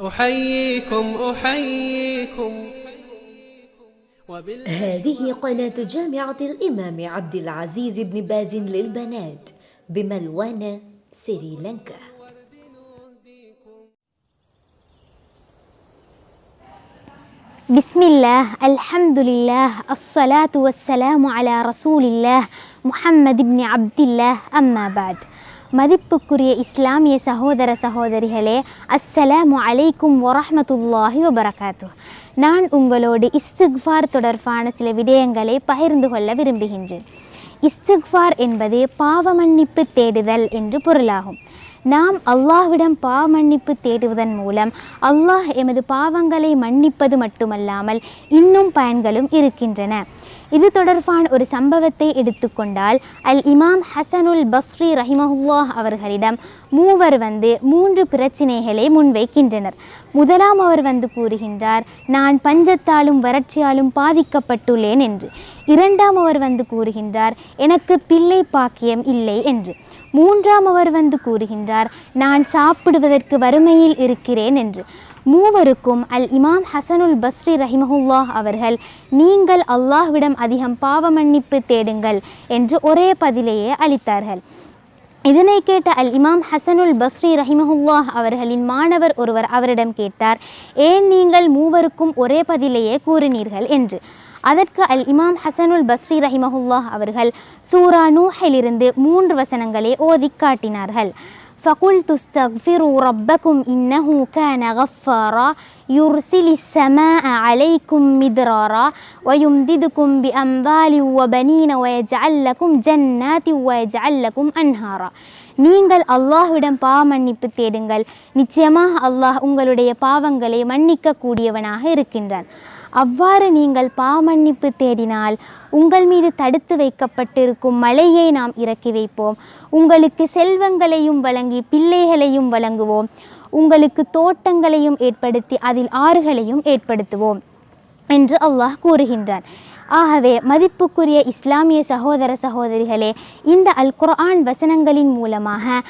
أحييكم أحييكم. هذه قناة جامعة الإمام عبد العزيز بن باز للبنات بملوانا سريلانكا. بسم الله الحمد لله الصلاة والسلام على رسول الله محمد بن عبد الله أما بعد. மதிப்புக்குரிய இஸ்லாமிய சகோதர சகோதரிகளே அஸ்ஸலாமு அலைக்கும் வரஹ்மத்துல்லாஹி வபரகாத்து நான் உங்களோடு இஸ்திக்ஃபார் தொடர்பான சில விடயங்களை பகிர்ந்து கொள்ள விரும்புகின்றேன். இஸ்திக்ஃபார் என்பது பாவ மன்னிப்பு தேடுதல் என்று பொருளாகும். நாம் அல்லாஹ்விடம் பாவ மன்னிப்பு தேடுவதன் மூலம் அல்லாஹ் எமது பாவங்களை மன்னிப்பது மட்டுமல்லாமல் இன்னும் பயன்களும் இருக்கின்றன. இது தொடர்பான ஒரு சம்பவத்தை எடுத்துக்கொண்டால் அல் இமாம் ஹசனுல் பஸ்ரி ரஹிமஹுல்லாஹ் அவர்களிடம் மூவர் வந்து மூன்று பிரச்சினைகளை முன்வைக்கின்றனர். முதலாம் அவர் வந்து கூறுகின்றார் நான் பஞ்சத்தாலும் வறட்சியாலும் பாதிக்கப்பட்டுள்ளேன் என்று. இரண்டாம் அவர் வந்து கூறுகின்றார் எனக்கு பிள்ளை பாக்கியம் இல்லை என்று. மூன்றாம் அவர் வந்து கூறுகின்றார் நான் சாப்பிடுவதற்கு வறுமையில் இருக்கிறேன் என்று. மூவருக்கும் அல் இமாம் ஹசனுல் பஸ்ரி ரஹிமஹுல்லாஹ் அவர்கள் நீங்கள் அல்லாஹ்விடம் அதிகம் பாவ மன்னிப்பு தேடுங்கள் என்று ஒரே பதிலேயே அளித்தார்கள். இதனை கேட்ட அல் இமாம் ஹசனுல் பஸ்ரி ரஹிமஹுல்லாஹ் அவர்களின் மாணவர் ஒருவர் அவரிடம் கேட்டார் ஏன் நீங்கள் மூவருக்கும் ஒரே பதிலேயே கூறினீர்கள்? என்று. அதற்கு அல் இமாம் ஹசனுல் பஸ்ரி ரஹிமஹுல்லாஹ் அவர்கள் சூரா நூஹிலிருந்து மூன்று வசனங்களை ஓதி காட்டினார்கள். فقلت استغفروا ربكم إنه كان غفارا يرسل السماء عليكم مدرارا ويمددكم بأموال وبنين ويجعل لكم جنات ويجعل لكم أنهارا நீங்கள் அல்லாஹ்விடம் பாவ மன்னிப்பு தேடுங்கள் நிச்சயமாக அல்லாஹ் உங்களுடைய பாவங்களை மன்னிக்க கூடியவனாக இருக்கின்றான் அவ்வாறு நீங்கள் பாமன்னிப்பு தேடினால் உங்கள் மீது தடுத்து வைக்கப்பட்டிருக்கும் மழையை நாம் இறக்கி வைப்போம். உங்களுக்கு செல்வங்களையும் வழங்கி பிள்ளைகளையும் வழங்குவோம். உங்களுக்கு தோட்டங்களையும் ஏற்படுத்தி அதில் ஆறுகளையும் ஏற்படுத்துவோம் என்று அல்லாஹ் கூறுகின்றான். ஆகவே மதிப்புக்குரிய இஸ்லாமிய சகோதர சகோதரிகளே இந்த அல் குர்ஆன் வசனங்களின் மூலமாக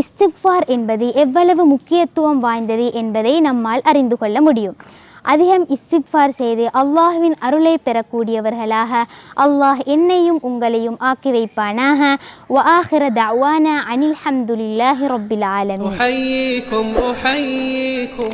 இஸ்திக்ஃபார் என்பது எவ்வளவு முக்கியத்துவம் வாய்ந்தது என்பதை நம்மால் அறிந்து கொள்ள முடியும். அதிகம் இஸ்திக்ஃபார் செய்து அல்லாஹ்வின் அருளை பெறக்கூடியவர்களாக அல்லாஹ் என்னையும் உங்களையும் ஆக்கி வைப்பானாக வ ஆஹிர தஅவானா அனில் ஹம்துலில்லாஹி ரப்பில் ஆலமீன் أحييكم أحييكم